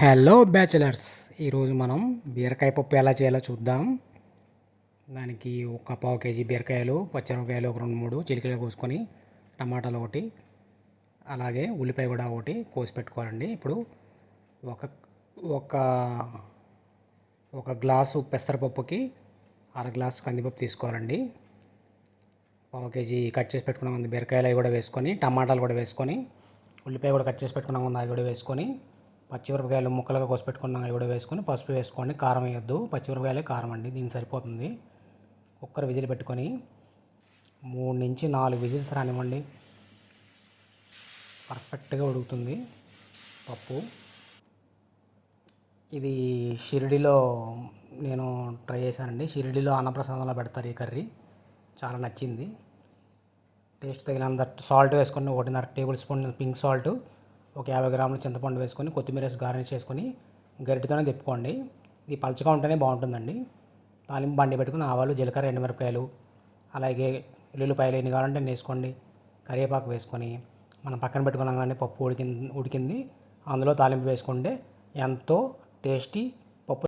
Hello bachelors ఈరోజు మనం బీరకాయ పప్పు ఎలా చేయాలో చూద్దాం. దానికి ఒక పావు కేజీ బీరకాయలు పచ్చిమిరపకాయలు ఒక రెండు మూడు చిలికలు కోసుకొని టమాటాలు ఒకటి అలాగే ఉల్లిపాయ కూడా ఒకటి కోసి పెట్టుకోవాలండి. ఇప్పుడు ఒక ఒక ఒక గ్లాసు పెసరపప్పుకి అర గ్లాసు కందిపప్పు తీసుకోవాలండి. పావు కేజీ కట్ చేసి పెట్టుకున్నాం ఉంది బీరకాయలు అవి కూడా వేసుకొని టమాటాలు కూడా వేసుకొని ఉల్లిపాయ కూడా కట్ చేసి పెట్టుకున్నాం ఉంది అవి కూడా వేసుకొని పచ్చిమిరపకాయలు ముక్కలుగా కోసి పెట్టుకున్నాం అవి కూడా వేసుకొని పసుపు వేసుకోండి కారం వేయొద్దు. పచ్చిమిరపకాయలే కారం అండి దీనికి సరిపోతుంది. కుక్కర్ విజిల్ పెట్టుకొని మూడు నుంచి నాలుగు విజిల్స్ రానివ్వండి. పర్ఫెక్ట్గా ఉడుకుతుంది పప్పు. ఇది షిరిడిలో నేను ట్రై చేశానండి. షిరిడిలో అన్నప్రసాదంలో పెడతారు ఈ కర్రీ. చాలా నచ్చింది. టేస్ట్ తగినంత సాల్ట్ వేసుకొని ఒకటిన్నర టేబుల్ స్పూన్ పింక్ సాల్ట్ ఒక యాభై గ్రాముల చింతపండు వేసుకొని కొత్తిమీర వేసి గార్నిష్ చేసుకొని గరిటెతోనే తిప్పుకోండి. ఇది పలచగా ఉంటేనే బాగుంటుందండి. తాలింపు బండి పెట్టుకుని ఆవాలు జీలకర్ర ఎండుమిరపకాయలు అలాగే ఎల్లుల్లిపాయలు ఎన్ని కావాలంటే వేసుకోండి. కరివేపాకు వేసుకొని మనం పక్కన పెట్టుకున్నాం కానీ పప్పు ఉడికింది ఉడికింది అందులో తాలింపు వేసుకుంటే ఎంతో టేస్టీ